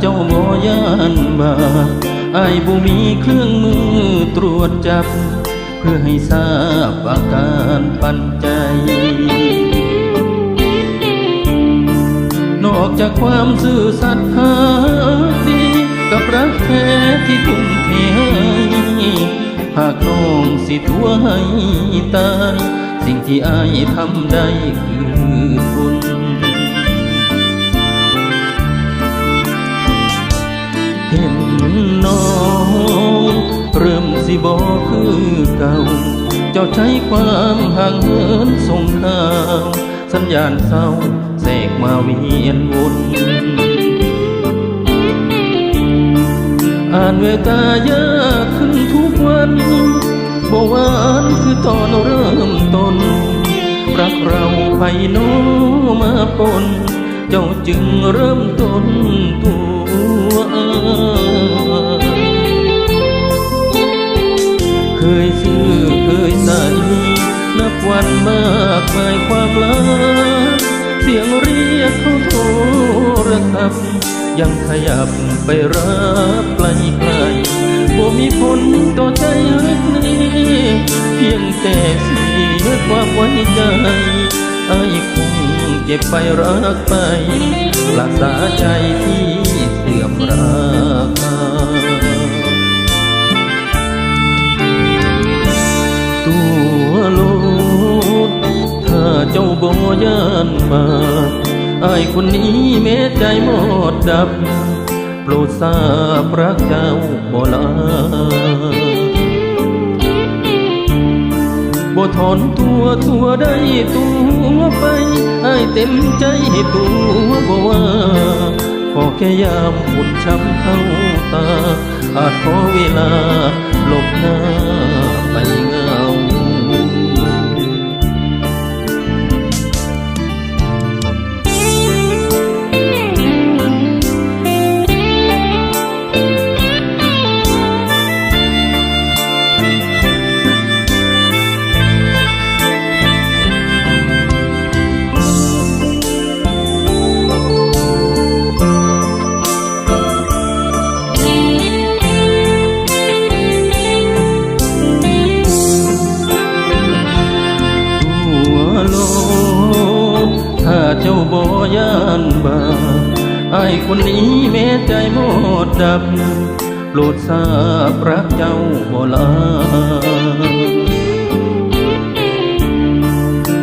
เจ้าบอยานบาปอายบ่มีเครื่องมือตรวจจับ เพื่อให้ทราบอาการปันใจ นอกจากความซื่อสัตย์หาดีกับรักแท้ที่ทุ่มเทใหหากน้องสิทัวให้ตาย สิ่งที่อายทำได้คือคุณ น้องเริ่มสิบอกคือเก่า เจ้าใช้ความห่างเหินส่งข่าวสัญญาณเศร้าแทรกมาเวียนวนอ่านเวตายากขึ้นทุกวันบ่หวานคือตอนเริ่มต้น รักเราไปโนมาปน เจ้าจึงเริ่มต้นตัว ยซื้อเคยใส่นับวันมากมายความลักเสียงเรียกเขาโทรศัพท์ยังขยับไปรับไกลไกลบ่มีผลต่อใจรักนี้เพียงแต่เสียความไว้ใจไอ้คงเก็บไปรักไปรักษาใจที่เสื่อมรา ยานมาไอายคนนี้แม้ใจหมดดับ โปรดทราบรักเจ้าบ่ลาบ่ถอนตัวตัวได้ตัวไปอายเต็มใจให้ตัวบ่ว่าขอแค่ยามฝุ่นช้ำเข้าตา อาจขอเวลา ยานบาไอ้คนนี้แม้ใจหมดดับโปรดทราบรักเจ้าบ่ลา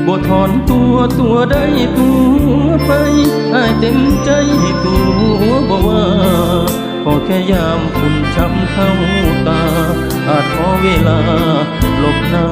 บ่ถอนตัวตัวได้ตัวไปไอ้เต็มใจให้ตัวบ่ว่าขอแค่ยามฝุ่นช้ำเข้าตา อาจขอเวลาหลบหน้า